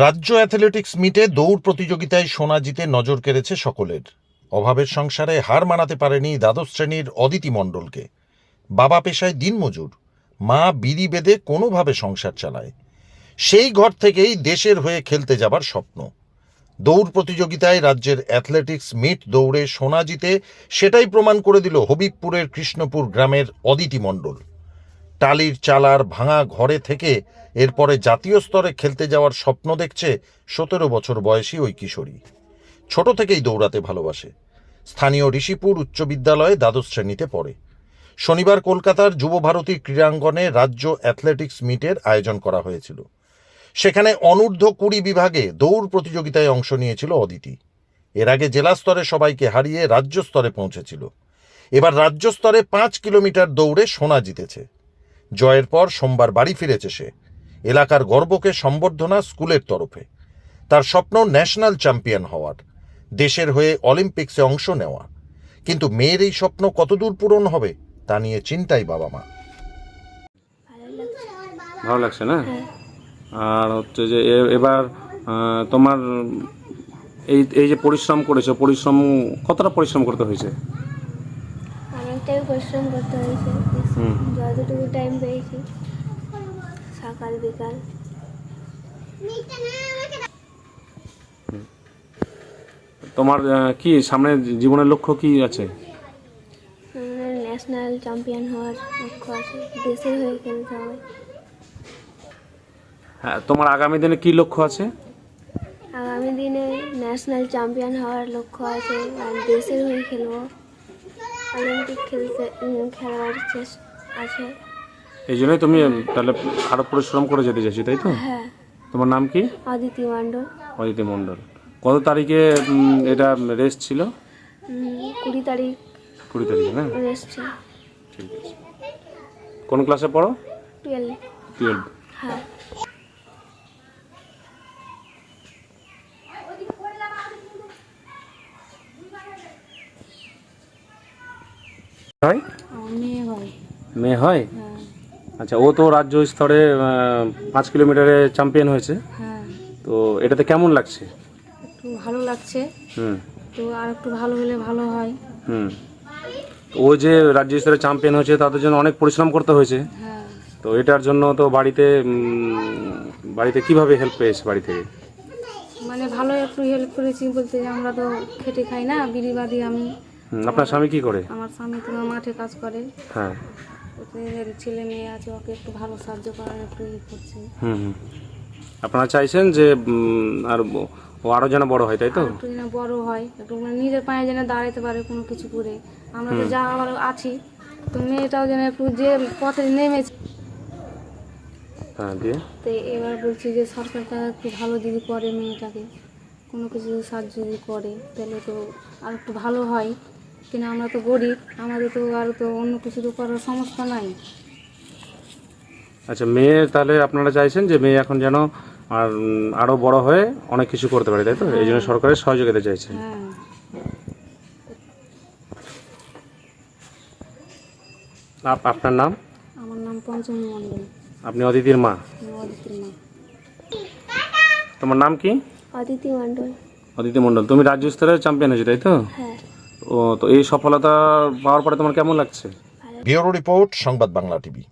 রাজ্য অ্যাথলেটিক্স মিটে দৌড় প্রতিযোগিতায় সোনা জিতে নজর কেড়েছে সকলের। অভাবের সংসারে হার মানাতে পারেনি দ্বাদশ শ্রেণির অদিতি মণ্ডলকে। বাবা পেশায় দিনমজুর মা বিড়ি বেঁধে কোনোভাবে সংসার চালায়। সেই ঘর থেকেই দেশের হয়ে খেলতে যাবার স্বপ্ন। দৌড় প্রতিযোগিতায় রাজ্যের অ্যাথলেটিক্স মিট দৌড়ে সোনা জিতে সেটাই প্রমাণ করে দিল হবিবপুরের কৃষ্ণপুর গ্রামের অদিতি মণ্ডল। টালির চালার ভাঙা ঘরে থেকে এরপরে জাতীয় স্তরে খেলতে যাওয়ার স্বপ্ন দেখছে সতেরো বছর বয়সী ওই কিশোরী। ছোট থেকেই দৌড়াতে ভালোবাসে। স্থানীয় ঋষিপুর উচ্চ বিদ্যালয়ে দ্বাদশ শ্রেণীতে পড়ে। শনিবার কলকাতার যুবভারতী ক্রীড়াঙ্গনে রাজ্য অ্যাথলেটিক্স মিটের আয়োজন করা হয়েছিল। সেখানে অনূর্ধ্ব কুড়ি বিভাগে দৌড় প্রতিযোগিতায় অংশ নিয়েছিল অদিতি। এর আগে জেলা স্তরে সবাইকে হারিয়ে রাজ্য স্তরে পৌঁছেছিল। এবার রাজ্য স্তরে পাঁচ কিলোমিটার দৌড়ে সোনা জিতেছে। জয়ের পর সোমবার বাড়ি ফিরেছে সে। এলাকার গর্বকে সম্বর্ধনা স্কুলের তরফে। তার স্বপ্ন ন্যাশনাল চ্যাম্পিয়ন হওয়ার, দেশের হয়ে অলিম্পিক্সে অংশ নেওয়া। কিন্তু মেয়ের এই স্বপ্ন কতদূর পূরণ হবে, তা নিয়ে চিন্তাই বাবা মা। ভালো লাগছে না? আর হচ্ছে যে এবার তোমার এই এই যে পরিশ্রম করেছ, পরিশ্রম কতটা পরিশ্রম করতে হয়েছে? অনেকটাই পরিশ্রম করতে হয়েছে। যতটুকু টাইম পেয়েছি। সকাল বিকাল। তোমার কি সামনে জীবনের লক্ষ্য কি আছে? ন্যাশনাল চ্যাম্পিয়ন হওয়ার লক্ষ্য আছে। দেশের হয়ে খেলতে হবে। হ্যাঁ তোমার আগামী দিনে কি লক্ষ্য আছে? আগামী দিনে ন্যাশনাল চ্যাম্পিয়ন হওয়ার লক্ষ্য আছে। আর দেশের হয়ে খেলব। অলিম্পিক খেলতে খেলার চেষ্টা আছে। এই জন্যই তুমি তাহলে আরও পরিশ্রম করে যেতে চাইছি তাই তো? হ্যাঁ। তোমার নাম কি? অদিতি মণ্ডল। অদিতি মণ্ডল। কত তারিখে এটা রেস্ট ছিল? কুড়ি তারিখ। কুড়ি তারিখে না? রেস্ট ছিল। ঠিক আছে। কোন ক্লাসে পড়ো? টুয়েলভ। টুয়েলভ। হ্যাঁ। হয়? মেয়ে হয়? আচ্ছা ও তো রাজ্য স্তরে পাঁচ কিলোমিটারে চ্যাম্পিয়ন হয়েছে। হ্যাঁ তো এটাতে কেমন লাগছে? একটু ভালো লাগছে। হুম। তো আর একটু ভালো হলে ভালো হয়। হুম। ও যে রাজ্য স্তরে চ্যাম্পিয়ন হয়েছে তাদের জন্য অনেক পরিশ্রম করতে হয়েছে। হ্যাঁ। তো এটার জন্য তো বাড়িতে বাড়িতে কীভাবে হেল্প পেয়েছে বাড়ি থেকে? মানে ভালো একটু হেল্প করেছি বলতে আমরা তো খেটে খাই না বিড়ি বাদি আমি। আপনার স্বামী কি করে? আমার স্বামী তো মাঠে কাজ করে। হ্যাঁ। ছেলে মেয়ে আছে ওকে একটু ভালো সাহায্য করার একটু ইয়ে করছে। হুম হুম। আপনারা চাইছেন যে আর ও আরও যেন বড় হয় তাই তো? একটু যেন বড় হয় একটু মানে নিজের পায়ে যেন দাঁড়াতে পারে কোনো কিছু করে। আমরা তো যা আবার আছি তো মেয়েটাও যেন একটু যে পথে নেমেছে। হ্যাঁ দিয়ে? তো এবার বলছি যে সরকার তারা একটু ভালো যদি করে মেয়েটাকে কোনো কিছু যদি সাহায্য যদি করে তাহলে তো আর একটু ভালো হয়। কিন্তু আমরা তো গরিব আমাদের তো আর তো অন্য কিছু তো করার সমস্যা নাই। আচ্ছা মেয়ে তাহলে আপনারা চাইছেন যে মেয়ে এখন যেন আর উম, আরও বড় হয়ে অনেক কিছু করতে পারে তাই তো? এই জন্য সরকারের সহযোগিতা চাইছেন। হ্যাঁ। আপ- আপনার নাম? আমার নাম পঞ্চমী মণ্ডল। আপনি অদিতির মা? আমি অদিতির মা। তোমার নাম কি? অদিতি মণ্ডল। অদিতি মণ্ডল তুমি রাজ্য স্তরে চ্যাম্পিয়ন হয়েছো তাই তো? হ্যাঁ। তো এই সফলতা পাওয়ার পরে তোমার কেমন লাগছে? ব্যুরো রিপোর্ট সংবাদ বাংলা টিভি।